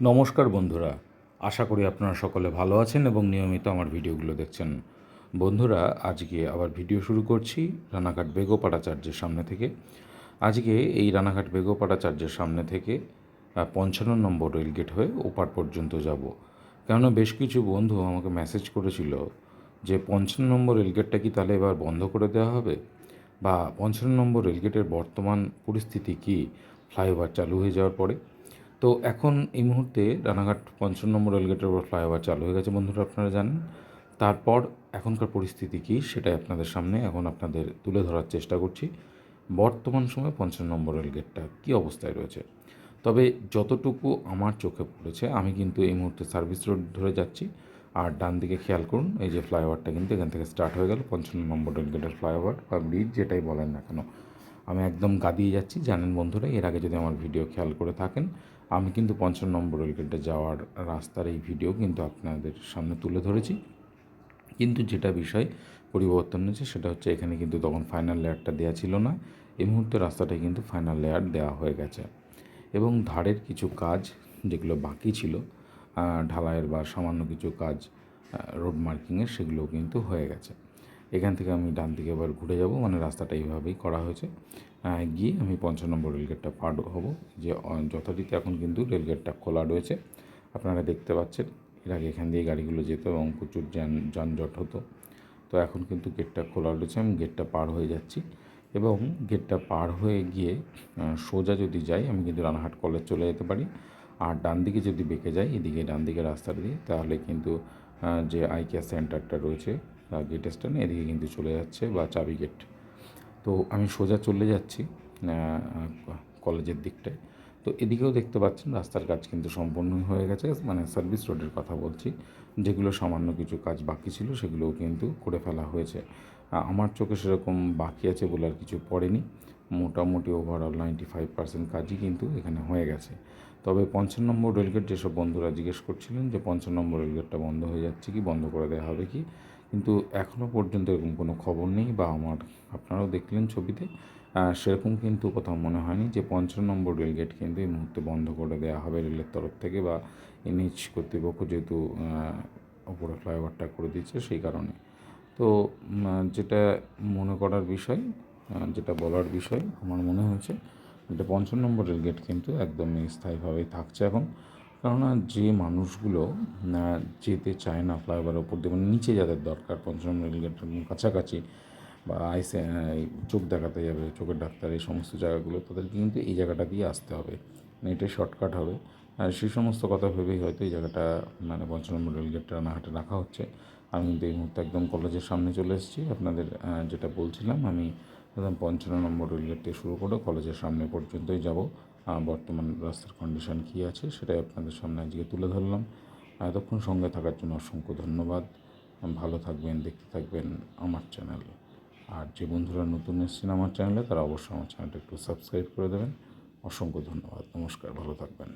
নমস্কার বন্ধুরা, আশা করি আপনারা সকলে ভালো আছেন এবং নিয়মিত আমার ভিডিওগুলো দেখছেন। বন্ধুরা, আজকে আবার ভিডিও শুরু করছি রানাঘাট বেগোপাড়া চার্চের সামনে থেকে। আজকে এই রানাঘাট বেগোপাড়া চার্চের সামনে থেকে পঞ্চান্ন নম্বর রেলগেট হয়ে ওপার পর্যন্ত যাব। কেননা বেশ কিছু বন্ধু আমাকে মেসেজ করেছিল যে, পঞ্চান্ন নম্বর রেলগেটটা কি তাহলে এবার বন্ধ করে দেওয়া হবে? বা, পঞ্চান্ন নম্বর রেলগেটের বর্তমান পরিস্থিতি কি? ফ্লাইওভার চালু হয়ে যাওয়ার পরে। তো এখন এই মুহূর্তে রানাঘাট পঞ্চান্ন নম্বর রেলগেটের উপর ফ্লাইওভার চালু হয়ে গেছে, বন্ধুরা আপনারা জানেন। তারপর এখনকার পরিস্থিতি কী সেটাই আপনাদের সামনে এখন আপনাদের তুলে ধরার চেষ্টা করছি। বর্তমান সময়ে পঞ্চান্ন নম্বর রেলগেটটা কী অবস্থায় রয়েছে? তবে যতটুকু আমার চোখে পড়েছে, আমি কিন্তু এই মুহূর্তে সার্ভিস রোড ধরে যাচ্ছি। আর ডান দিকে খেয়াল করুন, এই যে ফ্লাইওভারটা কিন্তু এখান থেকে স্টার্ট হয়ে গেল পঞ্চান্ন নম্বর রেলগেটের ফ্লাইওভার বা ব্রিজ যেটাই বলেন না কেন। আমি একদম গাদিয়ে যাচ্ছি। জানেন বন্ধুরা, এর আগে যদি আমার ভিডিও খেয়াল করে থাকেন আমি কিন্তু পঞ্চান্ন নম্বর রেলগেটে যাওয়ার রাস্তার এই ভিডিও কিন্তু আপনাদের সামনে তুলে ধরেছি। কিন্তু যেটা বিষয় পরিবর্তন হয়েছে সেটা হচ্ছে এখানে কিন্তু তখন ফাইনাল লেয়ারটা দেওয়া ছিল না। এই মুহূর্তে রাস্তাটায় কিন্তু ফাইনাল লেয়ার দেওয়া হয়ে গেছে। এবং ধারের কিছু কাজ যেগুলো বাকি ছিল ঢালাইয়ের বা সামান্য কিছু কাজ রোড মার্কিংয়ের সেগুলোও কিন্তু হয়ে গেছে। এখান থেকে আমি ডান দিকে এবার ঘুরে যাব। মানে রাস্তাটা এইভাবেই করা হয়েছে। গিয়ে আমি পঞ্চান্ন নম্বর রেলগেটটা পার হব। যে যথারীতি এখন কিন্তু রেলগেটটা খোলা রয়েছে। আপনারা দেখতে পাচ্ছেন, এর আগে এখান দিয়ে গাড়িগুলো যেত এবং প্রচুর যান, যানজট হতো। তো এখন কিন্তু গেটটা খোলা রয়েছে। আমি গেটটা পার হয়ে যাচ্ছি এবং গেটটা পার হয়ে গিয়ে সোজা যদি যাই, আমি কিন্তু রানাহাট কলেজ চলে যেতে পারি। আর ডান দিকে যদি বেঁকে যাই, এদিকে ডান দিকে রাস্তা দিয়ে, তাহলে কিন্তু যে আই কেয়ার সেন্টারটা রয়েছে গেট স্ট্যান্ড এদিকে কিন্তু চলে যাচ্ছে বা চাবি গেট তো আমি সোজা চলে যাচ্ছি কলেজের দিকটায়। তো এদিকেও দেখতে পাচ্ছেন রাস্তার কাজ কিন্তু সম্পূর্ণ হয়ে গেছে মানে সার্ভিস রোডের কথা বলছি। যেগুলো সামান্য কিছু কাজ বাকি ছিল সেগুলোও কিন্তু করে ফেলা হয়েছে। আমার চোখে সেরকম বাকি আছে বলে আর কিছু পড়েনি। মোটামুটি ওভারঅল নাইনটি ফাইভ পার্সেন্ট কাজই কিন্তু এখানে হয়ে গেছে। তবে পঞ্চান্ন নম্বর রেলগেট যেসব বন্ধুরা জিজ্ঞেস করছিলেন যে পঞ্চান্ন নম্বর রেলগেটটা বন্ধ হয়ে যাচ্ছে কি, বন্ধ করে দেওয়া হবে কি, কিন্তু এখনও পর্যন্ত এরকম কোনো খবর নেই বা আমার, আপনারাও দেখলেন ছবিতে। সেরকম কিন্তু কোথাও মনে হয়নি যে পঞ্চান্ন নম্বর রেলগেট কিন্তু এই মুহূর্তে বন্ধ করে দেওয়া হবে রেলের তরফ থেকে বা এনএইচ কর্তৃপক্ষ যেহেতু ওপরে ফ্লাইওভারটা করে দিচ্ছে সেই কারণে। তো যেটা মনে করার বিষয় যেটা বলার বিষয়, আমার মনে হয়েছে এটা পঞ্চান্ন নম্বর রেলগেট কিন্তু একদমই স্থায়ীভাবেই থাকছে এখন। কেননা যে মানুষগুলো যেতে চায় না ফ্লাইওভারের ওপর দিয়ে মানে নিচে যাদের দরকার পঞ্চম রেলগেটের কাছাকাছি বা আইসে চোখ দেখাতে যাবে, চোখের ডাক্তার, এই সমস্ত জায়গাগুলো তাদেরকে কিন্তু এই জায়গাটা দিয়ে আসতে হবে। মানে এটাই শর্টকাট হবে। আর সেই সমস্ত কথা ভেবেই হয়তো এই জায়গাটা মানে পঞ্চাশ নম্বর রেলগেটটা রানাঘাটে রাখা হচ্ছে। আমি কিন্তু এই মুহূর্তে একদম কলেজের সামনে চলে এসেছি। আপনাদের যেটা বলছিলাম, আমি একদম পঞ্চান্ন নম্বর রেলগেট থেকে শুরু করে কলেজের সামনে পর্যন্তই যাব। বর্তমান রাস্তার কন্ডিশন কী আছে সেটাই আপনাদের সামনে আজকে তুলে ধরলাম। এতক্ষণ সঙ্গে থাকার জন্য অসংখ্য ধন্যবাদ। ভালো থাকবেন, দেখতে থাকবেন আমার চ্যানেল আর যে বন্ধুরা নতুন এসেছেন আমার চ্যানেলে তারা অবশ্যই আমার চ্যানেলটা একটু সাবস্ক্রাইব করে দেবেন। অসংখ্য ধন্যবাদ। নমস্কার, ভালো থাকবেন।